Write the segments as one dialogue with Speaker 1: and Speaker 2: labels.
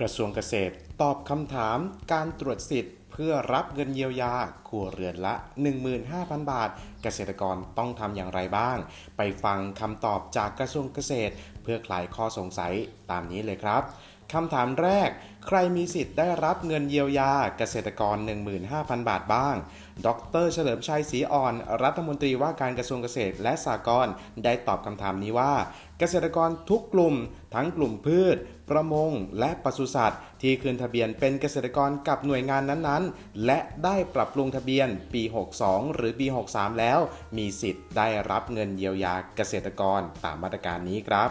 Speaker 1: กระทรวงเกษตรตอบคำถามการตรวจสิทธิ์ เพื่อรับเงินเยียวยาครัวเรือนละ 15,000 บาท เกษตรกรต้องทำอย่างไรบ้าง ไปฟังคำตอบจากกระทรวงเกษตร เพื่อคลายข้อสงสัยตามนี้เลยครับ คำถามแรก ใครมีสิทธิ์ได้รับเงินเยียวยาเกษตรกร 15,000 บาทบ้าง ดร เฉลิมชัยศรีอ่อน รัฐมนตรีว่าการกระทรวงเกษตรและสหกรณ์ได้ตอบคำถามนี้ว่า เกษตรกรทุกกลุ่ม ทั้งกลุ่มพืช ประมง และปศุสัตว์ ที่คืนทะเบียนเป็นเกษตรกรกับหน่วยงานนั้นๆ และได้ปรับปรุงทะเบียนปี 62 หรือปี 63 แล้ว มีสิทธิ์ได้รับเงินเยียวยาเกษตรกรตามมาตรการนี้ครับ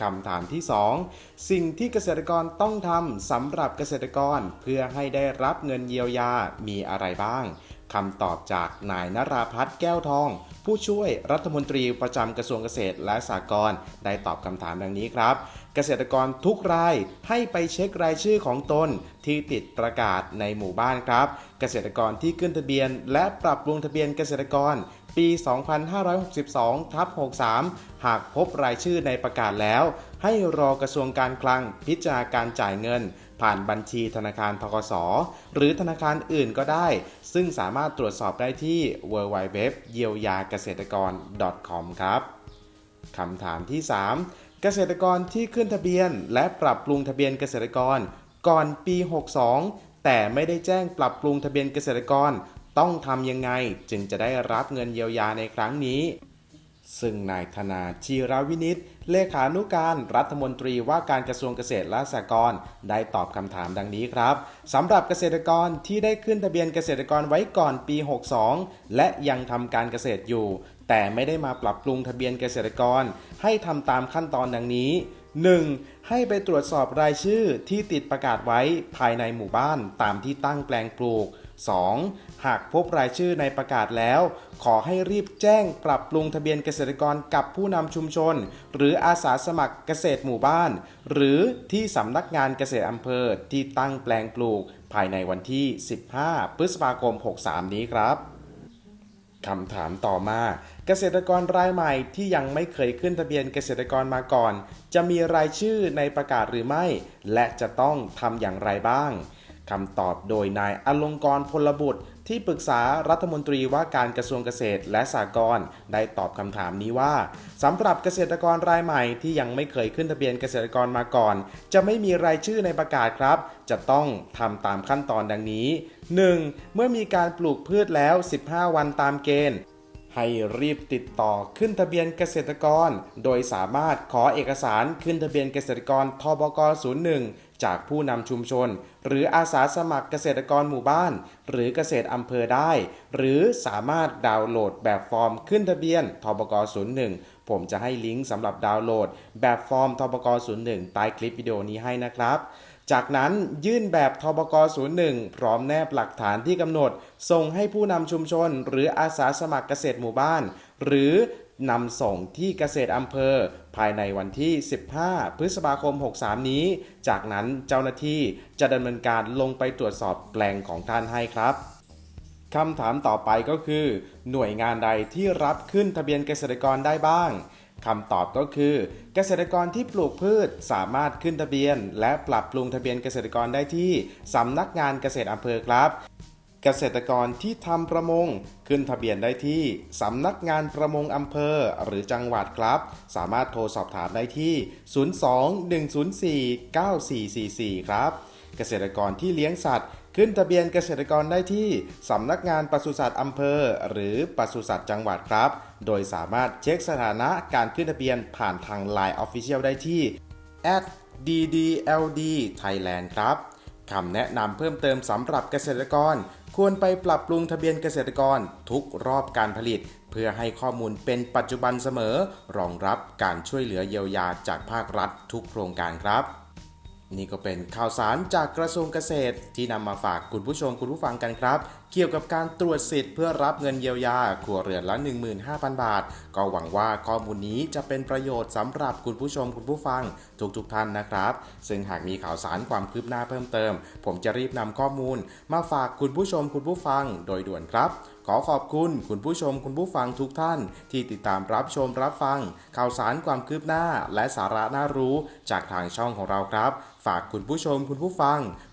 Speaker 1: คำถามที่ 2 สิ่งที่เกษตรกรต้องทำสำหรับเกษตรกรเพื่อให้ได้รับเงินเยียวยามีอะไรบ้าง คำตอบจากนายนราพัฒน์แก้วทอง ผู้ช่วยรัฐมนตรีประจำกระทรวงเกษตรและสหกรณ์ได้ตอบคำถามดังนี้ครับ เกษตรกรทุกรายให้ไปเช็ครายชื่อของตนที่ติดประกาศในหมู่บ้านครับ เกษตรกรที่ขึ้นทะเบียน และปรับปรุงทะเบียนเกษตรกรปี 2562 ทับ 63 หากพบรายชื่อในประกาศแล้ว ให้รอกระทรวงการคลังพิจารณาการจ่ายเงิน ผ่านบัญชีธนาคารทกสหรือธนาคารอื่นก็ได้ ซึ่งสามารถตรวจสอบได้ที่ www เยียวยาเกษตรกร .com ครับคำถามที่ 3 เกษตรกรที่ขึ้นทะเบียน และปรับปรุงทะเบียนเกษตรกร ก่อนปี 62 แต่ไม่ได้แจ้งปรับปรุงทะเบียนเกษตรกร ต้องทำยังไงจึงจะได้รับเงินเยียวยาในครั้งนี้ ซึ่งนายธนาชีรวินิตเลขานุการรัฐมนตรีว่าการกระทรวงเกษตรและสหกรณ์ได้ตอบคำถามดังนี้ครับสำหรับเกษตรกรที่ได้ขึ้นทะเบียนเกษตรกรไว้ก่อนปี 62 และยังทำการเกษตรอยู่ แต่ไม่ได้มาปรับปรุงทะเบียนเกษตรกร ให้ทำตามขั้นตอนดังนี้ 1. ให้ไปตรวจสอบรายชื่อที่ติดประกาศไว้ภายในหมู่บ้านตามที่ตั้งแปลงปลูก 2. หากพบรายชื่อในประกาศแล้ว ขอให้รีบแจ้งปรับปรุงทะเบียนเกษตรกรกับผู้นำชุมชน หรืออาสาสมัครเกษตรหมู่บ้าน หรือที่สำนักงานเกษตรอำเภอที่ตั้งแปลงปลูก ภายในวันที่ 15 พฤษภาคม 63 นี้ครับคำถามต่อมา เกษตรกรรายใหม่ที่ยังไม่เคยขึ้นทะเบียนเกษตรกรมาก่อน จะมีรายชื่อในประกาศหรือไม่ และจะต้องทำอย่างไรบ้าง คำตอบโดยนายอลงกรพลบุตร ที่ปรึกษารัฐมนตรีว่าการกระทรวงเกษตรและสหกรณ์ได้ตอบคำถามนี้ว่าสำหรับเกษตรกรรายใหม่ที่ยังไม่เคยขึ้นทะเบียนเกษตรกรมาก่อน จะไม่มีรายชื่อในประกาศครับ จะต้องทำตามขั้นตอนดังนี้ 1. เมื่อมีการปลูกพืชแล้ว 15 วันตามเกณฑ์ให้รีบติดต่อขึ้นทะเบียนเกษตรกร โดยสามารถขอเอกสารขึ้นทะเบียนเกษตรกรทบก 01 จากผู้นำชุมชน หรืออาสาสมัครเกษตรกรหมู่บ้าน หรือเกษตรอำเภอได้ หรือสามารถดาวน์โหลดแบบฟอร์มขึ้นทะเบียนทบก01 ผมจะให้ลิงก์สำหรับดาวน์โหลด แบบฟอร์มทบก01ใต้คลิปวิดีโอนี้ให้นะครับจากนั้นยื่นแบบทบก01 พร้อมแนบหลักฐานที่กำหนด ส่งให้ผู้นำชุมชน หรืออาสาสมัครเกษตรหมู่บ้าน หรือ นำส่งที่เกษตรอำเภอ ภายในวันที่ 15 พฤษภาคม 63 นี้ จากนั้นเจ้าหน้าที่จะดำเนินการลงไปตรวจสอบแปลงของท่านให้ครับคำถามต่อไปก็คือ หน่วยงานใดที่รับขึ้นทะเบียนเกษตรกรได้บ้างคำตอบก็คือ เกษตรกรที่ปลูกพืชสามารถขึ้นทะเบียน และปรับปรุงทะเบียนเกษตรกรได้ที่สำนักงานเกษตรอำเภอครับ เกษตรกรที่ทำประมง ขึ้นทะเบียนได้ที่สำนักงานประมงอำเภอหรือจังหวัดครับ สามารถโทรสอบถามได้ที่ 02-104-9444 ครับ เกษตรกรที่เลี้ยงสัตว์ ขึ้นทะเบียนเกษตรกรได้ที่สำนักงานปศุสัตว์อำเภอ หรือปศุสัตว์จังหวัดครับ โดยสามารถเช็คสถานะการขึ้นทะเบียนผ่านทาง Line Official ได้ที่ @ddld Thailand ครับคำแนะนำเพิ่มเติมสำหรับเกษตรกร ควรไปปรับปรุงทะเบียนเกษตรกรทุกรอบการผลิต เพื่อให้ข้อมูลเป็นปัจจุบันเสมอ รองรับการช่วยเหลือเยียวยาจากภาครัฐทุกโครงการครับ นี่ก็เป็นข่าวสารจากกระทรวงเกษตรที่นำมาฝากคุณผู้ชมคุณผู้ฟังกันครับ เกี่ยวกับการตรวจสิทธิ์เพื่อรับเงินเยียวยาครัวเรือนละ 15,000 บาท ก็หวังว่าข้อมูลนี้จะเป็นประโยชน์สำหรับคุณผู้ชมคุณผู้ฟังทุกๆท่านนะครับ ซึ่งหากมีข่าวสารความคืบหน้าเพิ่มเติม ผมจะรีบนำข้อมูล มาฝากคุณผู้ชมคุณผู้ฟังโดยด่วนครับ ขอขอบคุณคุณผู้ชมคุณผู้ฟังทุกท่าน ที่ติดตามรับชมรับฟัง ข่าวสารความคืบหน้า และสาระน่ารู้ จากทางช่องของเราครับ ฝากคุณผู้ชมคุณผู้ฟัง